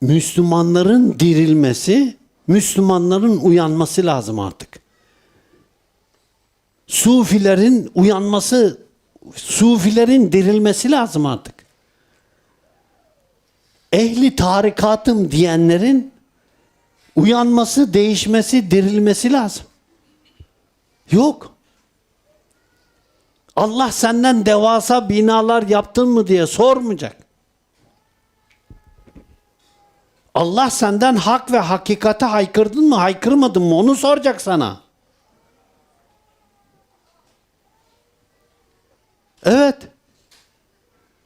Müslümanların dirilmesi, Müslümanların uyanması lazım artık. Sufilerin uyanması, Sufilerin dirilmesi lazım artık. Ehli tarikatım diyenlerin uyanması, değişmesi, dirilmesi lazım. Yok. Allah senden devasa binalar yaptın mı diye sormayacak. Allah senden hak ve hakikate haykırdın mı, haykırmadın mı onu soracak sana. Evet.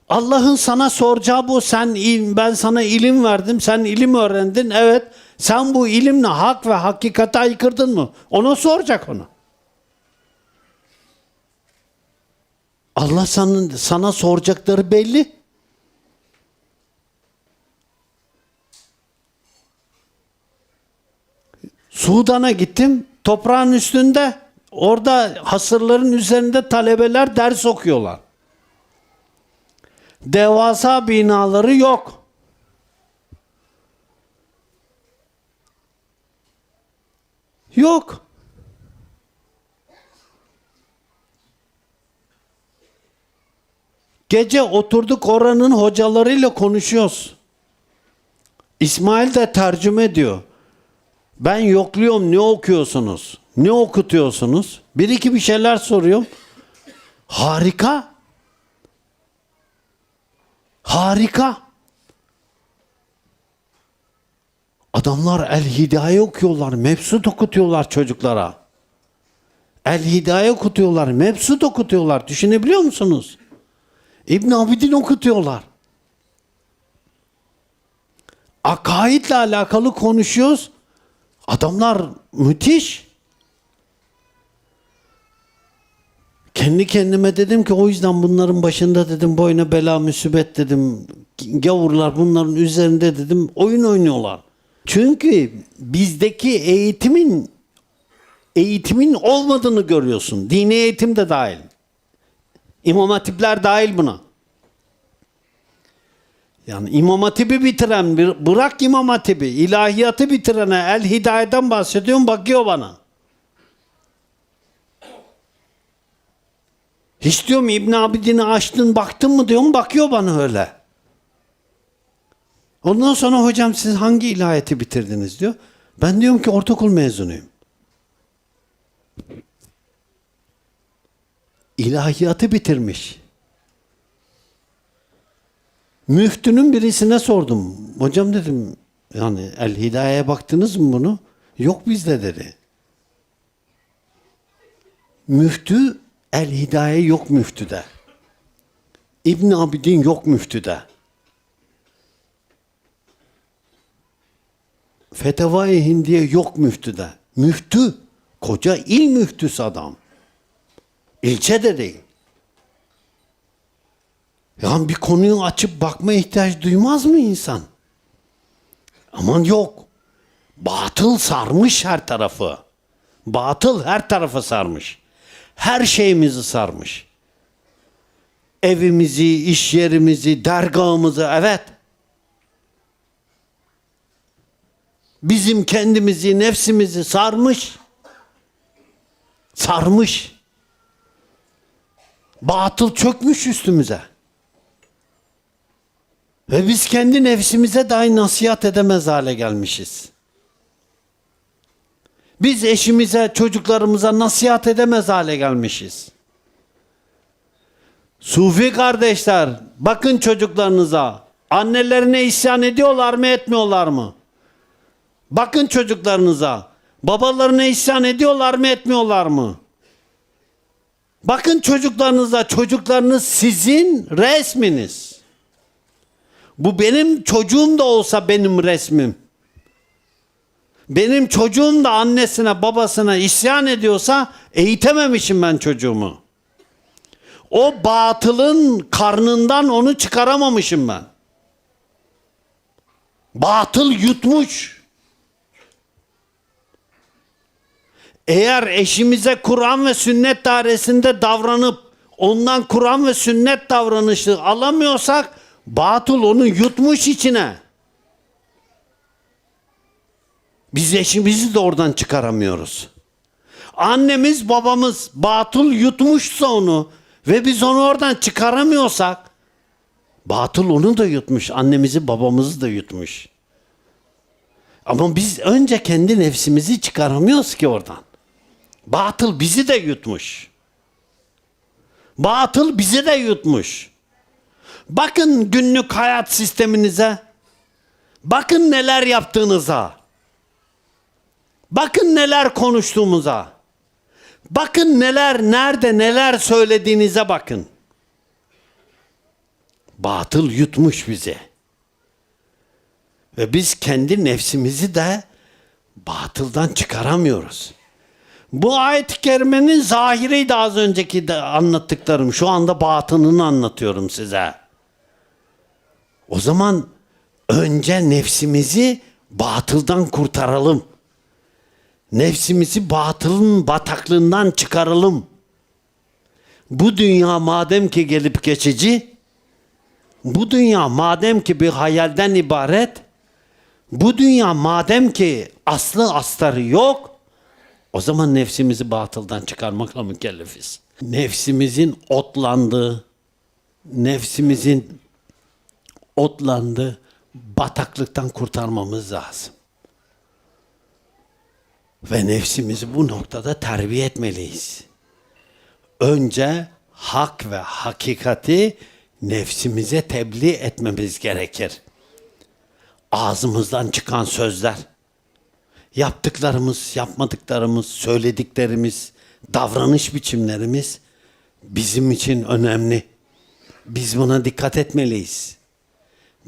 Allah'ın sana soracağı bu. Sen ben sana ilim verdim. Sen ilim öğrendin. Evet. Sen bu ilimle hak ve hakikate aykırdın mı? Ona soracak onu. Allah sana, sana soracakları belli. Sudan'a gittim. Toprağın üstünde orada hasırların üzerinde talebeler ders okuyorlar. Devasa binaları yok. Yok. Gece oturduk oranın hocalarıyla konuşuyoruz. İsmail de tercüme ediyor. Ben yokluyorum ne okuyorsunuz? Ne okutuyorsunuz? Bir iki bir şeyler soruyorum. Harika. Harika. Adamlar El Hidaye okuyorlar. Mebsut okutuyorlar çocuklara. El Hidaye okutuyorlar. Mebsut okutuyorlar. Düşünebiliyor musunuz? İbn Abidin okutuyorlar. Akaidle alakalı konuşuyoruz. Adamlar müthiş. Kendi kendime dedim ki o yüzden bunların başında dedim boyuna bela musibet dedim. Gavurlar bunların üzerinde dedim oyun oynuyorlar. Çünkü bizdeki eğitimin eğitimin olmadığını görüyorsun. Dini eğitim de dahil. İmam hatipler dahil buna. Yani İmam Hatip'i bitiren, bırak İmam Hatip'i, ilahiyatı bitirene El Hidaye'den bahsediyorum bakıyor bana. Hiç diyorum İbn Abidin'i açtın baktın mı diyorum bakıyor bana öyle. Ondan sonra hocam siz hangi ilahiyatı bitirdiniz diyor. Ben diyorum ki ortaokul mezunuyum. İlahiyatı bitirmiş. Müftünün birisine sordum. Hocam dedim yani El Hidaye'ye baktınız mı bunu? Yok bizde dedi. Müftü El Hidaye yok müftüde. İbn Abidin yok müftüde. Fetavai Hindiye yok müftüde. Müftü, koca il müftüsü adam. İlçe de değil. Yani bir konuyu açıp bakma ihtiyaç duymaz mı insan? Aman yok. Batıl sarmış her tarafı. Batıl her tarafı sarmış. Her şeyimizi sarmış. Evimizi, iş yerimizi, dergahımızı evet. Bizim kendimizi, nefsimizi sarmış. Sarmış. Batıl çökmüş üstümüze. Ve biz kendi nefsimize dahi nasihat edemez hale gelmişiz. Biz eşimize, çocuklarımıza nasihat edemez hale gelmişiz. Sufi kardeşler, bakın çocuklarınıza. Annelerine isyan ediyorlar mı, etmiyorlar mı? Bakın çocuklarınıza. Babalarına isyan ediyorlar mı, etmiyorlar mı? Bakın çocuklarınıza, çocuklarınız sizin resminiz. Bu benim çocuğum da olsa benim resmim. Benim çocuğum da annesine babasına isyan ediyorsa eğitememişim ben çocuğumu. O batılın karnından onu çıkaramamışım ben. Batıl yutmuş. Eğer eşimize Kur'an ve sünnet dairesinde davranıp ondan Kur'an ve sünnet davranışı alamıyorsak batıl onu yutmuş içine. Biz eşimizi de oradan çıkaramıyoruz. Annemiz babamız batıl yutmuşsa onu ve biz onu oradan çıkaramıyorsak batıl onu da yutmuş. Annemizi babamızı da yutmuş. Ama biz önce kendi nefsimizi çıkaramıyoruz ki oradan. Batıl bizi de yutmuş. Batıl bizi de yutmuş. Bakın günlük hayat sisteminize. Bakın neler yaptığınıza. Bakın neler konuştuğumuza. Bakın neler nerede neler söylediğinize bakın. Batıl yutmuş bizi. Ve biz kendi nefsimizi de batıldan çıkaramıyoruz. Bu ayet-i kerimenin zahiriydi az önceki de anlattıklarım. Şu anda batınını anlatıyorum size. O zaman önce nefsimizi batıldan kurtaralım. Nefsimizi batılın bataklığından çıkaralım. Bu dünya madem ki gelip geçici, bu dünya madem ki bir hayalden ibaret, bu dünya madem ki aslı astarı yok, o zaman nefsimizi batıldan çıkarmakla mükellefiz. Nefsimizin otlandığı, nefsimizin otlandığı bataklıktan kurtarmamız lazım. Ve nefsimizi bu noktada terbiye etmeliyiz. Önce hak ve hakikati nefsimize tebliğ etmemiz gerekir. Ağzımızdan çıkan sözler, yaptıklarımız, yapmadıklarımız, söylediklerimiz, davranış biçimlerimiz bizim için önemli. Biz buna dikkat etmeliyiz.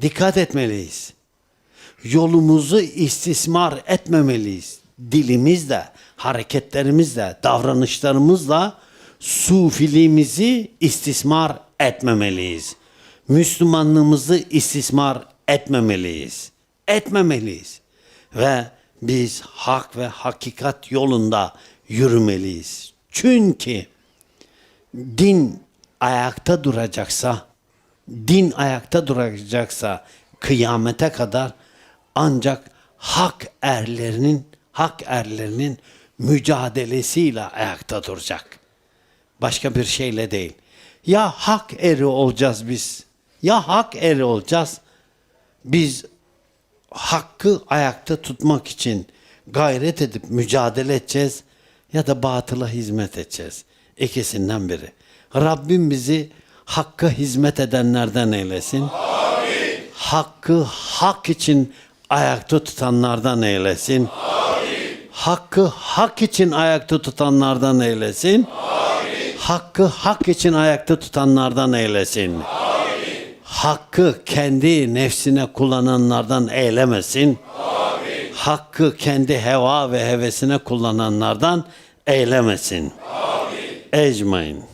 Dikkat etmeliyiz. Yolumuzu istismar etmemeliyiz. Dilimizle, hareketlerimizle, davranışlarımızla sufiliğimizi istismar etmemeliyiz. Müslümanlığımızı istismar etmemeliyiz. Etmemeliyiz. Ve biz hak ve hakikat yolunda yürümeliyiz. Çünkü din ayakta duracaksa, din ayakta duracaksa kıyamete kadar ancak hak erlerinin hak erlerinin mücadelesiyle ayakta duracak. Başka bir şeyle değil. Ya hak eri olacağız biz. Ya hak eri olacağız. Biz hakkı ayakta tutmak için gayret edip mücadele edeceğiz ya da batıla hizmet edeceğiz. İkisinden biri. Rabbim bizi hakka hizmet edenlerden eylesin. Hakkı hak için ayakta tutanlardan eylesin. Hakkı hak için ayakta tutanlardan eylesin. Hakkı hak için ayakta tutanlardan eylesin. Hakkı kendi nefsine kullananlardan eylemesin. Hakkı kendi heva ve hevesine kullananlardan eylemesin. Ecmain.